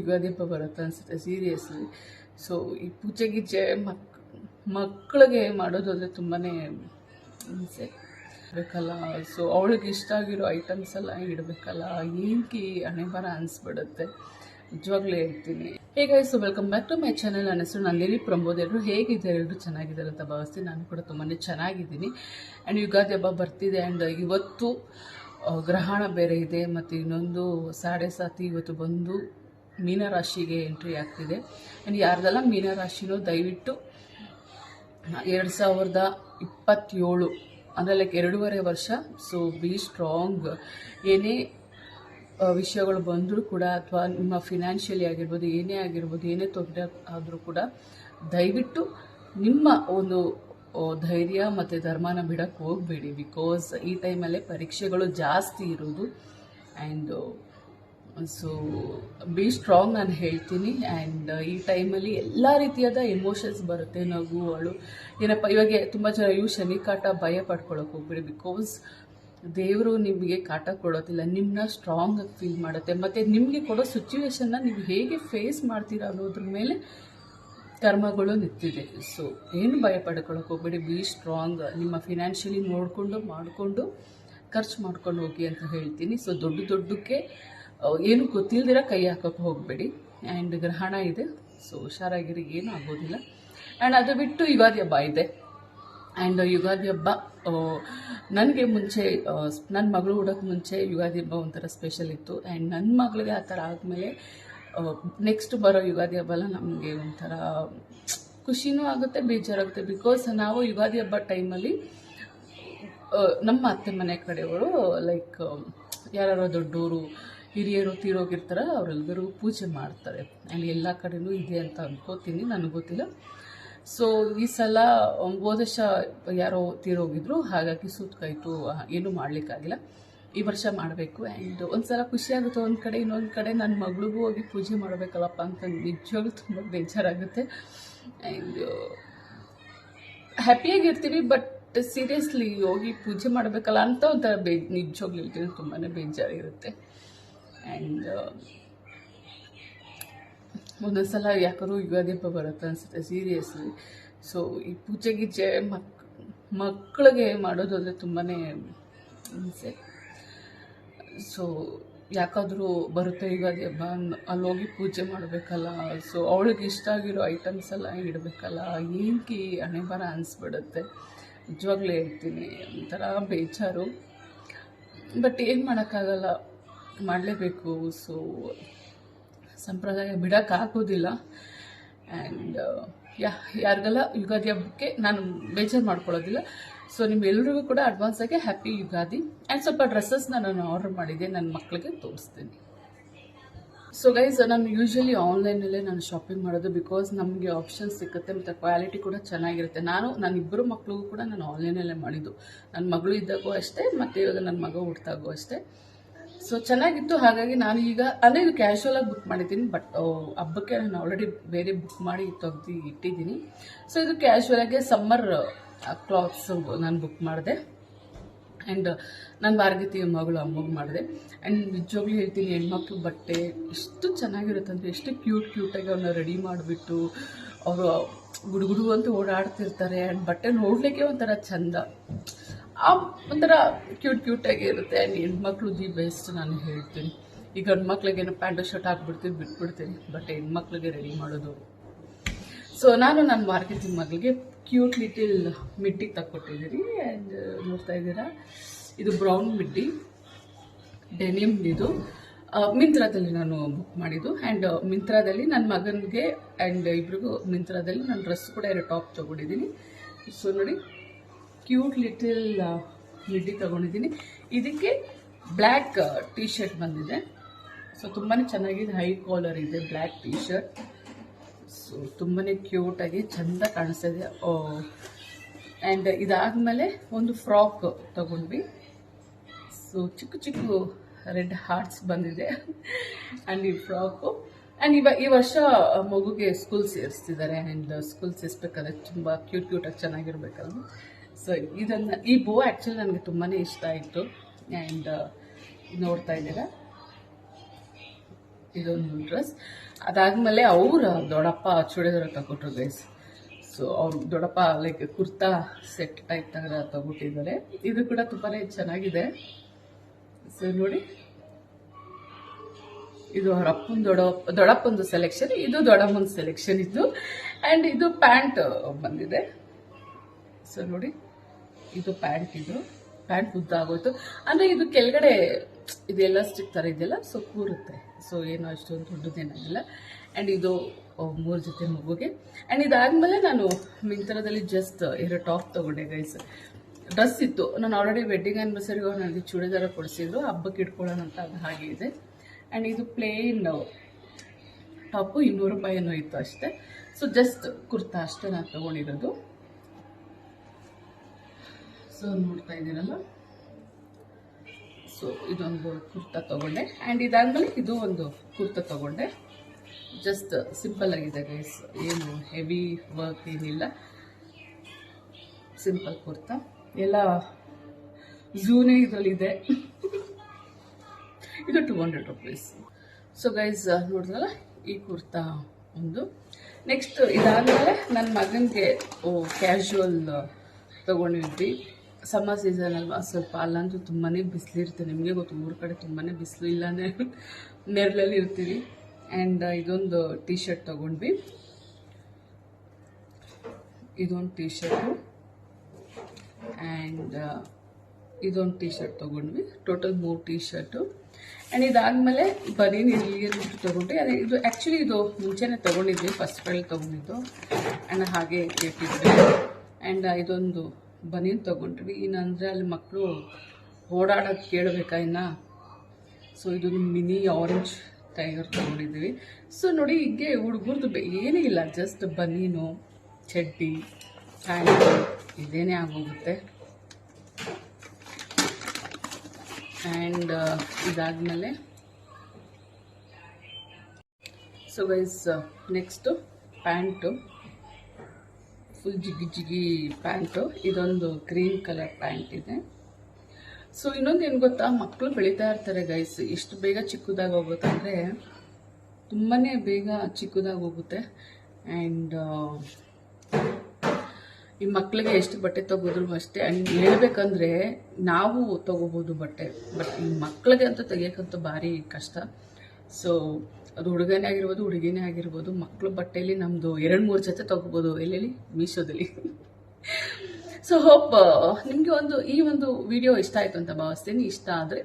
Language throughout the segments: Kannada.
ಯುಗಾದಿ ಹಬ್ಬ ಬರುತ್ತೆ ಅನ್ಸುತ್ತೆ ಸೀರಿಯಸ್ಲಿ ಸೊ ಈ ಪೂಜೆ ಗೀಜೆ ಮಕ್ ಮಕ್ಕಳಿಗೆ ಮಾಡೋದು ಅಂದರೆ ತುಂಬಾ ಹಿಂಸೆ. ಬೇಕಲ್ಲ ಸೊ ಅವಳಿಗೆ ಇಷ್ಟ ಆಗಿರೋ ಐಟಮ್ಸ್ ಎಲ್ಲ ಇಡಬೇಕಲ್ಲ ಏನಕ್ಕೆ ಹಣೆ ಬರ ಅನಿಸ್ಬಿಡುತ್ತೆ. ನಿಜವಾಗ್ಲೂ ಹೇಳ್ತೀನಿ. ಹೇಗೆ so welcome back to my channel ನನ್ನ ಹೆಸರು ಲಿಲಿ ಪ್ರಮೋದ್. ಎಲ್ಲರೂ ಹೇಗಿದ್ದಾರೆ? ಎಲ್ಲರೂ ಚೆನ್ನಾಗಿದ್ದಾರೆ ಅಂತ ಭಾವಿಸ್ತೀನಿ. ನಾನು ಕೂಡ ತುಂಬಾ ಚೆನ್ನಾಗಿದ್ದೀನಿ. ಆ್ಯಂಡ್ ಯುಗಾದಿ ಹಬ್ಬ ಬರ್ತಿದೆ. ಆ್ಯಂಡ್ ಇವತ್ತು ಗ್ರಹಣ ಬೇರೆ ಇದೆ. ಮತ್ತು ಇನ್ನೊಂದು ಸಾಡೆ ಸಾತಿ ಇವತ್ತು ಬಂದು ಮೀನರಾಶಿಗೆ ಎಂಟ್ರಿ ಆಗ್ತಿದೆ. ಆ್ಯಂಡ್ ಯಾರ್ದೆಲ್ಲ ಮೀನರಾಶಿನೂ ದಯವಿಟ್ಟು ಎರಡು ಸಾವಿರದ ಇಪ್ಪತ್ತೇಳು, ಅಂದರೆ ಲೈಕ್ ಎರಡೂವರೆ ವರ್ಷ ಸೊ ಬಿ ಸ್ಟ್ರಾಂಗ್ ಏನೇ ವಿಷಯಗಳು ಬಂದರೂ ಕೂಡ ಅಥವಾ ನಿಮ್ಮ ಫಿನಾನ್ಷಿಯಲಿ ಆಗಿರ್ಬೋದು, ಏನೇ ಆಗಿರ್ಬೋದು, ಏನೇ ತೊಂದರೆ ಆದರೂ ಕೂಡ ದಯವಿಟ್ಟು ನಿಮ್ಮ ಒಂದು ಧೈರ್ಯ ಮತ್ತು ಧರ್ಮನ ಬಿಡೋಕ್ಕೆ ಹೋಗಬೇಡಿ ಬಿಕಾಸ್ ಈ ಟೈಮಲ್ಲೇ ಪರೀಕ್ಷೆಗಳು ಜಾಸ್ತಿ ಇರೋದು ಆ್ಯಂಡ್ ಸೊ ಬಿ ಸ್ಟ್ರಾಂಗ್ ನಾನು ಹೇಳ್ತೀನಿ. ಆ್ಯಂಡ್ ಈ ಟೈಮಲ್ಲಿ ಎಲ್ಲ ರೀತಿಯಾದ ಎಮೋಷನ್ಸ್ ಬರುತ್ತೆ. ನಗು ಅಳು ಏನಪ್ಪ, ಇವಾಗ ತುಂಬ ಜನ ಇವು ಶನಿ ಕಾಟ ಭಯ ಪಡ್ಕೊಳಕ್ಕೆ ಹೋಗ್ಬಿಡಿ. ಬಿಕಾಸ್ ದೇವರು ನಿಮಗೆ ಕಾಟ ಕೊಡೋದಿಲ್ಲ. ನಿಮ್ಮನ್ನ ಸ್ಟ್ರಾಂಗ್ ಆಗಿ ಫೀಲ್ ಮಾಡುತ್ತೆ. ಮತ್ತು ನಿಮಗೆ ಕೊಡೋ ಸಿಚುವೇಶನ್ನ ನೀವು ಹೇಗೆ ಫೇಸ್ ಮಾಡ್ತೀರಾ ಅನ್ನೋದ್ರ ಮೇಲೆ ಕರ್ಮಗಳು ನಿಂತಿದೆ. ಸೊ ಏನು ಭಯ ಪಡ್ಕೊಳಕ್ಕೆ ಹೋಗ್ಬೇಡಿ. ಬಿ ಸ್ಟ್ರಾಂಗ್ ನಿಮ್ಮ ಫಿನಾನ್ಷಿಯಲಿ ನೋಡಿಕೊಂಡು, ಮಾಡಿಕೊಂಡು, ಖರ್ಚು ಮಾಡ್ಕೊಂಡು ಹೋಗಿ ಅಂತ ಹೇಳ್ತೀನಿ. ಸೊ ದೊಡ್ಡ ದೊಡ್ಡಕ್ಕೆ ಏನು ಗೊತ್ತಿಲ್ದಿರ ಕೈ ಹಾಕೋಕೆ ಹೋಗಬೇಡಿ. ಆ್ಯಂಡ್ ಗ್ರಹಣ ಇದೆ. ಸೊ ಹುಷಾರಾಗಿರಿ. ಏನೂ ಆಗೋದಿಲ್ಲ. ಆ್ಯಂಡ್ ಅದು ಬಿಟ್ಟು ಯುಗಾದಿ ಹಬ್ಬ ಇದೆ. ಆ್ಯಂಡ್ ಯುಗಾದಿ ಹಬ್ಬ ನನಗೆ ಮುಂಚೆ ನನ್ನ ಮಗಳು ಹುಡೋಕ್ಕೆ ಮುಂಚೆ ಯುಗಾದಿ ಹಬ್ಬ ಒಂಥರ ಸ್ಪೆಷಲ್ ಇತ್ತು. ಆ್ಯಂಡ್ ನನ್ನ ಮಗಳಿಗೆ ಆ ಥರ ಆದಮೇಲೆ ನೆಕ್ಸ್ಟ್ ಬರೋ ಯುಗಾದಿ ಹಬ್ಬ ಎಲ್ಲ ನಮಗೆ ಒಂಥರ ಖುಷಿನೂ ಆಗುತ್ತೆ, ಬೇಜಾರಾಗುತ್ತೆ. ಬಿಕಾಸ್ ನಾವು ಯುಗಾದಿ ಹಬ್ಬ ಟೈಮಲ್ಲಿ ನಮ್ಮ ಅತ್ತೆ ಮನೆ ಕಡೆಯವರು ಲೈಕ್ ಯಾರು ದೊಡ್ಡವರು ಹಿರಿಯರು ತೀರೋಗಿರ್ತಾರೆ ಅವರೆಲ್ಲರೂ ಪೂಜೆ ಮಾಡ್ತಾರೆ. ಆ್ಯಂಡ್ ಎಲ್ಲ ಕಡೆಯೂ ಇದೆ ಅಂತ ಅನ್ಕೋತೀನಿ, ನನಗೆ ಗೊತ್ತಿಲ್ಲ. ಸೊ ಈ ಸಲ ವರ್ಷ ಯಾರೋ ತೀರೋಗಿದ್ರು, ಹಾಗಾಗಿ ಸುತ್ತಕಾಯ್ತು ಏನೂ ಮಾಡಲಿಕ್ಕಾಗಿಲ್ಲ. ಈ ವರ್ಷ ಮಾಡಬೇಕು ಆ್ಯಂಡ್ ಒಂದು ಸಲ ಖುಷಿ ಆಗುತ್ತೆ, ಒಂದು ಕಡೆ, ಇನ್ನೊಂದು ಕಡೆ ನನ್ನ ಮಗಳಿಗೂ ಹೋಗಿ ಪೂಜೆ ಮಾಡಬೇಕಲ್ಲಪ್ಪ ಅಂತ ನಿಜವಾಗ್ಲೂ ತುಂಬ ಬೇಜಾರಾಗುತ್ತೆ. ಆ್ಯಂಡ್ ಹ್ಯಾಪಿಯಾಗಿರ್ತೀವಿ ಬಟ್ ಸೀರಿಯಸ್ಲಿ ಹೋಗಿ ಪೂಜೆ ಮಾಡಬೇಕಲ್ಲ ಅಂತ ಒಂಥರ ಬೇ, ನಿಜವಾಗ್ಲೂ ತುಂಬಾ ಬೇಜಾರಿರುತ್ತೆ. ಆ್ಯಂಡ್ ಒಂದೊಂದು ಸಲ ಯಾಕಾದ್ರೂ ಯುಗಾದಿ ಹಬ್ಬ ಬರುತ್ತೆ ಅನಿಸುತ್ತೆ ಸೀರಿಯಸ್ಲಿ ಸೊ ಈ ಪೂಜೆ ಗೀಜೆ ಮಕ್ ಮಕ್ಕಳಿಗೆ ಮಾಡೋದು ಅಂದರೆ ತುಂಬಾ ಹಿಂಸೆ. ಸೊ ಯಾಕಾದರೂ ಬರುತ್ತೆ ಯುಗಾದಿ ಹಬ್ಬ ಅಲ್ಲಿ ಹೋಗಿ ಪೂಜೆ ಮಾಡಬೇಕಲ್ಲ ಸೊ ಅವಳಿಗೆ ಇಷ್ಟ ಆಗಿರೋ ಐಟಮ್ಸ್ ಎಲ್ಲ ಇಡಬೇಕಲ್ಲ ಏನಕ್ಕೆ ಹಣೆ ಬರ ಅನಿಸ್ಬಿಡುತ್ತೆ. ನಿಜವಾಗ್ಲೂ ಹೇಳ್ತೀನಿ, ಒಂಥರ ಬೇಜಾರು. ಬಟ್ ಏನು ಮಾಡೋಕ್ಕಾಗಲ್ಲ. ಮಾಡಲೇಬೇಕು. ಸೊ ಸಂಪ್ರದಾಯ ಬಿಡೋಕ್ಕಾಗೋದಿಲ್ಲ ಆ್ಯಂಡ್ ಯಾ ಯಾರಿಗೆಲ್ಲ ಯುಗಾದಿ ಹಬ್ಬಕ್ಕೆ ನಾನು ಬೇಜಾರು ಮಾಡ್ಕೊಳ್ಳೋದಿಲ್ಲ. ಸೊ ನಿಮ್ಮೆಲ್ಲರಿಗೂ ಕೂಡ ಅಡ್ವಾನ್ಸ್ ಆಗಿ ಹ್ಯಾಪಿ ಯುಗಾದಿ. ಆ್ಯಂಡ್ ಸ್ವಲ್ಪ ಡ್ರೆಸ್ಸಸ್ನ ನಾನು ಆರ್ಡರ್ ಮಾಡಿದ್ದೆ ನನ್ನ ಮಕ್ಕಳಿಗೆ ತೋರಿಸ್ತೀನಿ. ಸೊ ಗೈಸ್ ನಾನು ಯೂಶ್ವಲಿ ಆನ್ಲೈನಲ್ಲೇ ನಾನು ಶಾಪಿಂಗ್ ಮಾಡೋದು ಬಿಕಾಸ್ ನಮಗೆ ಆಪ್ಷನ್ ಸಿಗುತ್ತೆ ಮತ್ತು ಕ್ವಾಲಿಟಿ ಕೂಡ ಚೆನ್ನಾಗಿರುತ್ತೆ. ನಾನು ನನ್ನ ಇಬ್ಬರು ಮಕ್ಕಳಿಗೂ ಕೂಡ ನಾನು ಆನ್ಲೈನಲ್ಲೇ ಮಾಡಿದ್ದು. ನನ್ನ ಮಗಳು ಇದ್ದಾಗೂ ಅಷ್ಟೇ, ಮತ್ತು ಇವಾಗ ನನ್ನ ಮಗ ಹುಡ್ತಾಗೂ ಅಷ್ಟೇ. ಸೊ ಚೆನ್ನಾಗಿತ್ತು. ಹಾಗಾಗಿ ನಾನು ಈಗ, ಅಂದರೆ ಇದು ಕ್ಯಾಶುವಲ್ ಆಗಿ ಬುಕ್ ಮಾಡಿದ್ದೀನಿ ಬಟ್ ಹಬ್ಬಕ್ಕೆ ನಾನು ಆಲ್ರೆಡಿ ಬೇರೆ ಬುಕ್ ಮಾಡಿ ತೆಗ್ದು ಇಟ್ಟಿದ್ದೀನಿ. ಸೊ ಇದು ಕ್ಯಾಶುವಲ್ ಆಗಿ ಸಮ್ಮರ್ ಕ್ಲಾತ್ಸ್ ನಾನು ಬುಕ್ ಮಾಡಿದೆ. ಆ್ಯಂಡ್ ನನ್ನ ಭಾರಗೀತಿ ಮಗಳು ಅಮ್ಮಗೆ ಮಾಡಿದೆ. ಆ್ಯಂಡ್ ನಿಜವಾಗ್ಲೂ ಹೇಳ್ತೀನಿ, ಹೆಣ್ಮಕ್ಳು ಬಟ್ಟೆ ಎಷ್ಟು ಚೆನ್ನಾಗಿರುತ್ತೆ ಅಂದರೆ, ಎಷ್ಟು ಕ್ಯೂಟ್ ಕ್ಯೂಟಾಗಿ ಅವ್ರನ್ನ ರೆಡಿ ಮಾಡಿಬಿಟ್ಟು, ಅವರು ಗುಡುಗುಡು ಅಂತ ಓಡಾಡ್ತಿರ್ತಾರೆ. ಆ್ಯಂಡ್ ಬಟ್ಟೆ ನೋಡಲಿಕ್ಕೆ ಒಂಥರ ಚಂದ. ಒಂಥರ ಕ್ಯೂಟ್ ಕ್ಯೂಟಾಗಿ ಇರುತ್ತೆ. ಹೆಣ್ಮಕ್ಳು ದಿ ಬೆಸ್ಟ್ ನಾನು ಹೇಳ್ತೀನಿ. ಈಗ ಗಂಡು ಮಕ್ಳಿಗೇನೋ ಪ್ಯಾಂಟು, ಶರ್ಟ್ ಹಾಕ್ಬಿಡ್ತೀನಿ, ಬಿಟ್ಬಿಡ್ತೀನಿ ಬಟ್ ಹೆಣ್ಮಕ್ಳಿಗೆ ರೆಡಿ ಮಾಡೋದು. ಸೊ ನಾನು ನನ್ನ ಮಾರ್ಕೆಟಿಂಗ್ ಮಗಳಿಗೆ ಕ್ಯೂಟ್ ಲಿಟಿಲ್ ಮಿಡ್ಡಿ ತಕ್ಕೊಟ್ಟಿದ್ದೀನಿ ಆ್ಯಂಡ್ ನೋಡ್ತಾ ಇದ್ದೀರಾ? ಇದು ಬ್ರೌನ್ ಮಿಡ್ಡಿ ಡೆನಿಮ್ ಇದು. ಮಿಂತ್ರಾದಲ್ಲಿ ನಾನು ಬುಕ್ ಮಾಡಿದ್ದು ಆ್ಯಂಡ್ ಮಿಂತ್ರಾದಲ್ಲಿ ನನ್ನ ಮಗನಿಗೆ ಆ್ಯಂಡ್ ಇಬ್ರಿಗೂ ಮಿಂತ್ರಾದಲ್ಲಿ ನಾನು ಡ್ರೆಸ್ ಕೂಡ ಎರಡು ಟಾಪ್ ತೊಗೊಂಡಿದ್ದೀನಿ. ಸೊ ನೋಡಿ. ಕ್ಯೂಟ್ ಲಿಟಿಲ್ ಮಿಡ್ಡಿ ತಗೊಂಡಿದ್ದೀನಿ. ಇದಕ್ಕೆ ಬ್ಲ್ಯಾಕ್ ಟೀ ಶರ್ಟ್ ಬಂದಿದೆ. ಸೊ ತುಂಬಾ ಚೆನ್ನಾಗಿದೆ ಹೈ ಕಾಲರ್ ಇದೆ ಬ್ಲ್ಯಾಕ್ ಟೀ ಶರ್ಟ್ ಸೊ ತುಂಬಾ ಕ್ಯೂಟಾಗಿ ಚೆಂದ ಕಾಣಿಸ್ತಾ ಇದೆ ಆ್ಯಂಡ್ ಇದಾದಮೇಲೆ ಒಂದು ಫ್ರಾಕ್ ತಗೊಂಡ್ವಿ. ಸೊ ಚಿಕ್ಕ ಚಿಕ್ಕ ರೆಡ್ ಹಾರ್ಟ್ಸ್ ಬಂದಿದೆ. ಆ್ಯಂಡ್ ಈ ಫ್ರಾಕು ಆ್ಯಂಡ್ ಇವಾಗ ಈ ವರ್ಷ ಮಗುಗೆ ಸ್ಕೂಲ್ ಸೇರಿಸ್ತಿದ್ದಾರೆ. ಆ್ಯಂಡ್ ಸ್ಕೂಲ್ ಸೇರಿಸ್ಬೇಕಾದ್ರೆ ತುಂಬ ಕ್ಯೂಟ್ ಕ್ಯೂಟಾಗಿ ಚೆನ್ನಾಗಿರ್ಬೇಕಲ್ವ? ಸೊ ಇದನ್ನು, ಈ ಬೋ ಆ್ಯಕ್ಚುಲಿ ನನಗೆ ತುಂಬಾ ಇಷ್ಟ ಆಯಿತು. ಆ್ಯಂಡ್ ನೋಡ್ತಾ ಇದ್ದೀರಾ? ಇದೊಂದು ಡ್ರೆಸ್ ಅದಾದಮೇಲೆ ಅವ್ರ ದೊಡ್ಡಪ್ಪ ಚೂಡಿದಾರ ತಗೊಟ್ರು ಗೈಸ್ ಸೊ ಅವ್ರು ದೊಡ್ಡಪ್ಪ ಲೈಕ್ ಕುರ್ತಾ ಸೆಟ್ ಟೈಪ್ ತಗ ತಗೊಟ್ಟಿದ್ದಾರೆ ಇದು ಕೂಡ ತುಂಬಾ ಚೆನ್ನಾಗಿದೆ. ಸೊ ನೋಡಿ. ಇದು ಅವ್ರ ಅಪ್ಪನ ದೊಡ್ಡಪ್ಪ ದೊಡ್ಡಪ್ಪಂದು ಸೆಲೆಕ್ಷನ್ ಇದು ದೊಡ್ಡಮ್ಮನ ಸೆಲೆಕ್ಷನ್ ಇತ್ತು ಆ್ಯಂಡ್ ಇದು ಪ್ಯಾಂಟ್ ಬಂದಿದೆ. ಸೊ ನೋಡಿ. ಇದು ಪ್ಯಾಂಟ್ ಇದು ಪ್ಯಾಂಟ್ ಉದ್ದ ಆಗೋಯ್ತು. ಅಂದರೆ ಇದು ಕೆಳಗಡೆ ಇದೆಲ್ಲ ಸ್ಟಿಕ್ ಥರ ಇದೆಯಲ್ಲ ಸೊ ಕೂರುತ್ತೆ. ಸೊ ಏನೋ ಅಷ್ಟೊಂದು ದೊಡ್ಡದೇನಾಗಿಲ್ಲ ಆ್ಯಂಡ್ ಇದು ಮೂರು ಜೊತೆ ಮಗುಗೆ. ಆ್ಯಂಡ್ ಇದಾದಮೇಲೆ ನಾನು ಮಿಂತ್ರದಲ್ಲಿ ಜಸ್ಟ್ ಎರಡು ಟಾಪ್ ತೊಗೊಂಡೆ ಗೈಸ್ ಡ್ರೆಸ್ ಇತ್ತು. ನಾನು ಆಲ್ರೆಡಿ ವೆಡ್ಡಿಂಗ್ ಆ್ಯನಿವರ್ಸರಿಗೂ ನನಗೆ ಚೂಡಿದಾರ ಕೊಡಿಸಿದ್ರು. ಹಬ್ಬಕ್ಕೆ ಇಟ್ಕೊಳ್ಳೋಣ ಅಂತ ಹಾಗೆ ಇದೆ. ಆ್ಯಂಡ್ ಇದು ಪ್ಲೇನ್ ಟಾಪು ಇನ್ನೂರು ರೂಪಾಯಿ ಏನೋ ಇತ್ತು ಅಷ್ಟೇ. ಸೊ ಜಸ್ಟ್ ಕುರ್ತಾ ಅಷ್ಟೇ ನಾನು ತೊಗೊಂಡಿರೋದು. ಸೊ ನೋಡ್ತಾ ಇದ್ದೀರಲ್ಲ? ಸೊ ಇದೊಂದು ಕುರ್ತಾ ತಗೊಂಡೆ. ಆ್ಯಂಡ್ ಇದಾದಮೇಲೆ ಇದು ಒಂದು ಕುರ್ತಾ ತಗೊಂಡೆ. ಜಸ್ಟ್ ಸಿಂಪಲ್ ಆಗಿದೆ ಗೈಸ್ ಏನು ಹೆವಿ ವರ್ಕ್ ಏನಿಲ್ಲ. ಸಿಂಪಲ್ ಕುರ್ತಾ. ಎಲ್ಲ ಝೂನೇ ಇದರಲ್ಲಿದೆ. ಇದು two hundred rupees so guys ನೋಡಿದ್ರಲ್ಲ? ಈ ಕುರ್ತಾ ಒಂದು. ನೆಕ್ಸ್ಟ್ ಇದಾದಮೇಲೆ ನನ್ನ ಮಗನಿಗೆ ಕ್ಯಾಶುವಲ್ ತೊಗೊಂಡಿದ್ವಿ. ಸಮ್ಮರ್ ಸೀಸನ್ ಅಲ್ವಾ? ಸ್ವಲ್ಪ ಅಲ್ಲಂತೂ ತುಂಬಾ ಬಿಸಿಲಿರುತ್ತೆ. ನಿಮಗೆ ಗೊತ್ತು, ಊರ ಕಡೆ ತುಂಬಾ ಬಿಸಿಲು ಇಲ್ಲಾಂದರೆ ನೆರಳಲ್ಲಿ ಇರ್ತೀವಿ ಆ್ಯಂಡ್ ಇದೊಂದು ಟೀ ಶರ್ಟ್ ತೊಗೊಂಡ್ವಿ. ಇದೊಂದು ಟೀ ಶರ್ಟು ಆ್ಯಂಡ್ ಇದೊಂದು ಟೀ ಶರ್ಟ್ ತೊಗೊಂಡ್ವಿ. ಟೋಟಲ್ ಮೂರು ಟೀ ಶರ್ಟು ಆ್ಯಂಡ್ ಇದಾದಮೇಲೆ ಬನೀನ್ ಇಲ್ಲಿಗೆ ತೊಗೊಂಡ್ವಿ. ಅದೇ ಇದು ಆ್ಯಕ್ಚುಲಿ ಇದು ಮುಂಚೆನೇ ತೊಗೊಂಡಿದ್ವಿ ಫಸ್ಟ್ ಪ್ರೈಲ್ ತೊಗೊಂಡಿದ್ದು. ಆ್ಯಂಡ್ ಹಾಗೆ ಇಟ್ಟಿದ್ವಿ ಆ್ಯಂಡ್ ಇದೊಂದು ಬನೀನ್ ತೊಗೊಂಡ್ವಿ. ಏನಂದರೆ ಅಲ್ಲಿ ಮಕ್ಕಳು ಓಡಾಡೋದು ಕೇಳಬೇಕಾ ಇನ್ನು? ಸೊ ಇದೊಂದು ಮಿನಿ ಆರೆಂಜ್ ಟೈಗರ್ ತೊಗೊಂಡಿದ್ವಿ ಸೊ ನೋಡಿ, ಹೀಗೆ ಹುಡುಗರ್ದು ಏನೂ ಇಲ್ಲ ಜಸ್ಟ್ ಬನೀನು ಚಡ್ಡಿ, ಪ್ಯಾಂಟು, ಇದೇನೇ ಆಗೋಗುತ್ತೆ. ಆ್ಯಂಡ್ ಇದಾದಮೇಲೆ so guys next pant. Full ಜಿಗಿ ಜಿಗಿ ಪ್ಯಾಂಟು ಇದೊಂದು ಗ್ರೀನ್ ಕಲರ್ ಪ್ಯಾಂಟ್ ಇದೆ. ಸೊ ಇನ್ನೊಂದು ಏನು ಗೊತ್ತಾ? ಮಕ್ಕಳು ಬೆಳೀತಾ ಇರ್ತಾರೆ ಗೈಸ್ ಎಷ್ಟು ಬೇಗ ಚಿಕ್ಕದಾಗಿ ಹೋಗುತ್ತಂದರೆ ತುಂಬಾ ಬೇಗ ಚಿಕ್ಕದಾಗಿ ಹೋಗುತ್ತೆ. ಆ್ಯಂಡ್ ಈ ಮಕ್ಕಳಿಗೆ ಎಷ್ಟು ಬಟ್ಟೆ ತಗೋದ್ರು ಅಷ್ಟೇ. ಆ್ಯಂಡ್ ಹೇಳ್ಬೇಕಂದ್ರೆ ನಾವು ತಗೋಬೋದು ಬಟ್ಟೆ. ಬಟ್ ಈ ಮಕ್ಕಳಿಗೆ ಅಂತೂ ತೆಗಿಯೋಕ್ಕಂತೂ ಭಾರಿ ಕಷ್ಟ. ಸೊ ಅದು ಹುಡುಗನೇ ಆಗಿರ್ಬೋದು, ಹುಡುಗಿನೇ ಆಗಿರ್ಬೋದು ಮಕ್ಕಳು ಬಟ್ಟೆಯಲ್ಲಿ ನಮ್ಮದು ಎರಡು ಮೂರು ಜೊತೆ ತಗೋಬೋದು. ಎಲ್ಲೆಲ್ಲಿ? ಮೀಶೋದಲ್ಲಿ. ಸೊ ಹೋಪ್ ನಿಮಗೆ ಒಂದು, ಈ ಒಂದು ವಿಡಿಯೋ ಇಷ್ಟ ಆಯಿತು ಅಂತ ಭಾವಿಸ್ತೀನಿ. ಇಷ್ಟ ಆದರೆ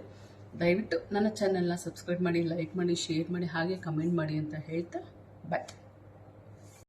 ದಯವಿಟ್ಟು ನನ್ನ ಚಾನೆಲ್ನ ಸಬ್ಸ್ಕ್ರೈಬ್ ಮಾಡಿ ಲೈಕ್ ಮಾಡಿ ಶೇರ್ ಮಾಡಿ, ಹಾಗೆ ಕಮೆಂಟ್ ಮಾಡಿ ಅಂತ ಹೇಳ್ತಾ ಬಾಯ್